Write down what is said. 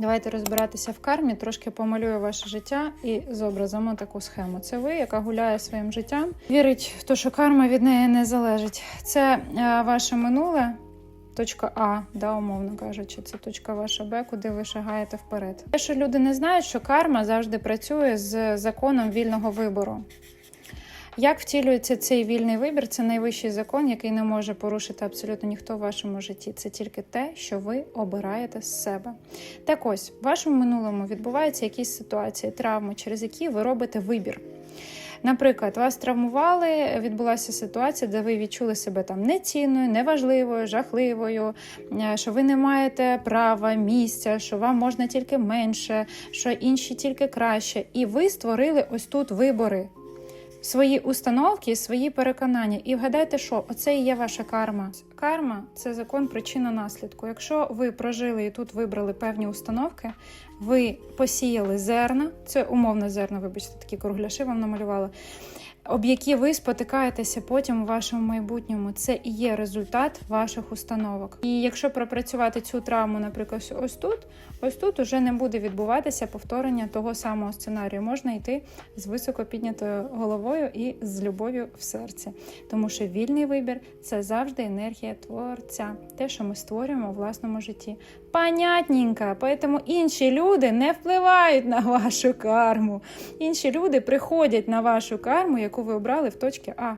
Давайте розбиратися в кармі, трошки помалюю ваше життя і зобразимо таку схему. Це ви, яка гуляє своїм життям, вірить в те, що карма від неї не залежить. Це е, ваше минуле. Точка А, да, умовно кажучи, це точка ваша Б, куди ви шагаєте вперед. Те, що люди не знають, що карма завжди працює з законом вільного вибору. Як втілюється цей вільний вибір? Це найвищий закон, який не може порушити абсолютно ніхто в вашому житті. Це тільки те, що ви обираєте з себе. Так ось, в вашому минулому відбуваються якісь ситуації, травми, через які ви робите вибір. Наприклад, вас травмували, відбулася ситуація, де ви відчули себе там нецінною, неважливою, жахливою, е, що ви не маєте права, місця, що вам можна тільки менше, що інші тільки краще. І ви створили ось тут вибори. Свої установки, свої переконання. І вгадайте, що оце і є ваша карма. Карма це закон причина наслідку. Якщо ви прожили і тут вибрали певні установки, ви посіяли зерна, це умовне зерно, вибачте, такі кругляши вам намалювала, об які ви спотикаєтеся потім у вашому майбутньому. Це і є результат ваших установок. І якщо пропрацювати цю травму, наприклад, ось тут, ось тут уже не буде відбуватися повторення того самого сценарію. Можна йти з високо піднятою головою і з любов'ю в серці. Тому що вільний вибір це завжди енергія творця, те, що ми створюємо у власному житті. Понятненько, поэтому інші люди не впливають на вашу карму. Інші люди приходять на вашу карму, яку ви обрали в точці А.